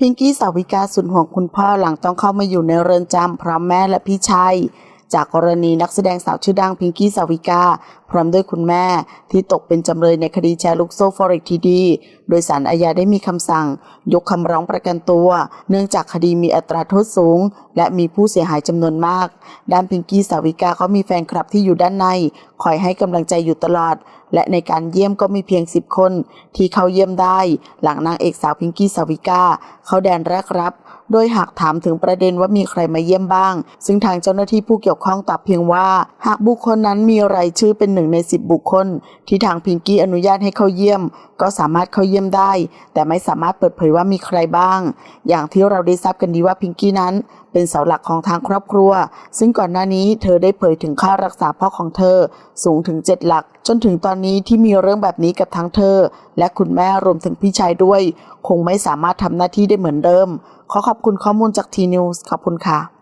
พิงกี้สาวิกาสุดห่วงคุณพ่อหลังต้องเข้ามาอยู่ในเรือนจำพร้อมแม่และพี่ชายจากกรณีนักแสดงสาวชื่อดังพิงกี้สาวิกา พร้อมด้วยคุณแม่ ที่ตกเป็นจำเลยในคดีแชร์ลูกโซ่ฟอเร็กทีดี โดยสารอาญาได้มีคำสั่ง ยกคำร้องประกันตัว เนื่องจากคดีมีอัตราโทษสูง และมีผู้เสียหายจำนวนมาก ด้านพิงกี้สาวิกาเขามีแฟนคลับที่อยู่ด้านใน คอยให้กำลังใจอยู่ตลอดและในการเยี่ยมก็มีเพียง 10 คนที่เข้าเยี่ยมได้ หลังนางเอกสาวพิงกี้สาวิกาเข้าแดนแรกรับ โดยหากถามถึงประเด็นว่ามีใครมาเยี่ยมบ้าง ซึ่งทางเจ้าหน้าที่ผู้เกี่ยวข้องตอบเพียงว่า หากบุคคลนั้นมีรายชื่อเป็นหนึ่งใน 10 บุคคล ที่ทางพิงกี้อนุญาตให้เข้าเยี่ยม ก็สามารถเข้าเยี่ยมได้ แต่ไม่สามารถเปิดเผยว่ามีใครบ้าง อย่างที่เราได้ทราบกันดีว่าพิงกี้นั้นเป็นเสาหลักของทางครอบครัว ซึ่งก่อนหน้านี้เธอได้เผยถึงค่ารักษาพ่อของเธอ สูงถึง 7 หลัก จนถึงตอนนี้ที่มีเรื่องแบบนี้กับทั้งเธอ และคุณแม่รวมถึงพี่ชายด้วย คงไม่สามารถทำหน้าที่ได้เหมือนเดิม ขอขอบคุณข้อมูลจากทีนิวส์ขอบคุณค่ะ